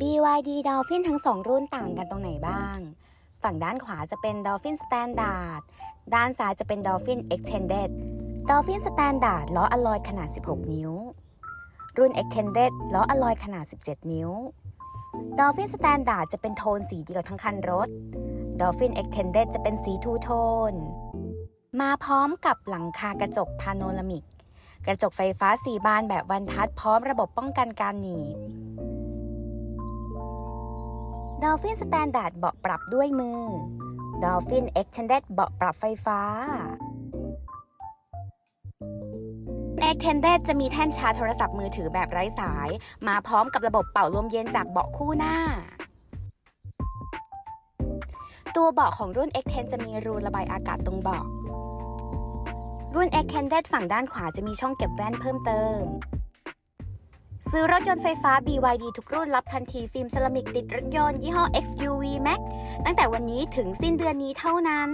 BYD Dolphin ทั้ง 2 รุ่นต่างกันตรงไหนบ้าง ฝั่งด้านขวาจะเป็น Dolphin Standard ด้านซ้ายจะเป็น Dolphin Extended Dolphin Standard ล้ออลลอยขนาด 16 นิ้ว รุ่น Extended ล้ออลลอยขนาด 17 นิ้ว Dolphin Standard จะเป็นโทนสีเดียวทั้งคันรถ Dolphin Extended จะเป็นสีทูโทน มาพร้อมกับหลังคากระจกพาโนรามิก กระจกไฟฟ้า 4 บานแบบวันทัดพร้อมระบบป้องกันการหนีบ Dolphin Standard เบาะปรับด้วยมือ Dolphin Extended เบาะปรับไฟฟ้า Extended จะมีแท่นชาร์จโทรศัพท์มือถือแบบไร้สาย มาพร้อมกับระบบเป่าลมเย็นจากเบาะคู่หน้า ตัวเบาะของรุ่น X10 จะมีรูระบายอากาศตรงเบาะรุ่น Extended ฝั่งด้านขวาจะมีช่องเก็บแว่นเพิ่มเติม ซื้อรถยนต์ไฟฟ้า BYD ทุกรุ่นรับทันทีฟิล์มเซรามิกติดรถยนต์ยี่ห้อ XUV Max ตั้งแต่วันนี้ถึงสิ้นเดือนนี้เท่านั้น